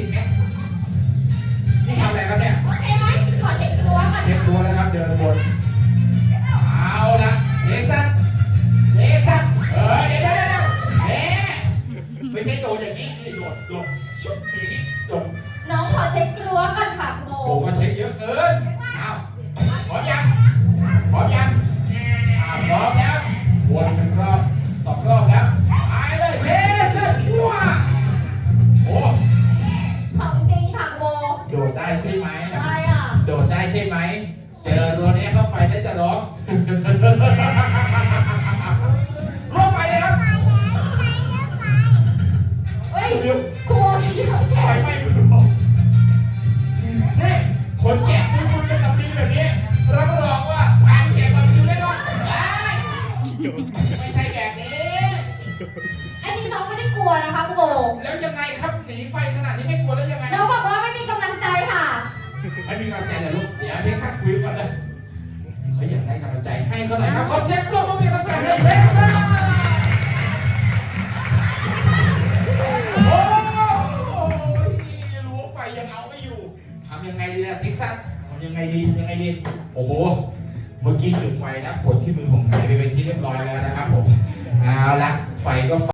นิดไหมนี่ทำอะไรครับเนี่ยโอเคไหมขอเช็คตัวก่อนเช็คตัวนะครับ เดินบน เอาละเลสันเลสันเออเดี๋ยวเดี๋ยวเดี๋ยวเอ๊ะไม่ใช่โดดอย่างนี้นี่โดดโดดชุบอย่างนี้โดดน้องขอเช็คตัวก่อน ใช่ไหมใช่อะโดดได้ใช่ไหมเจอตัวนี้เข้าไปแล้วจะร้องร้องไปเลยครับเฮ้ยเดี๋ยวครูเดี๋ยวไฟไหม้มือผมนี่คนแก่ที่คุณจะทำดีแบบนี้รับรองว่าการแก่ความอยู่แน่นอนได้ไม่ใช่แบบนี้อันนี้น้องไม่ได้กลัวนะคะคุณโบแล้วยังไงครับหนีไฟขนาดนี้ไม่กลัว ม่มีกำลังใจเหรอลูกเดี๋ยวเด็กทักคุยก่อนนะเขาอยากได้กำลังใจให้เขาหน่อยครับขอเสียงปรบมือเป็นกำลังใจให้เล็กซ่าโอ้ยรั้วไฟยังเอาไม่อยู่ทำยังไงดีนะเท็กซัสทำยังไงดีทำยังไงดีโอ้โหเมื่อกี้จุดไฟนะขวดที่มือผมหายไปเป็นที่เรียบร้อยแล้วนะครับผมเอาละ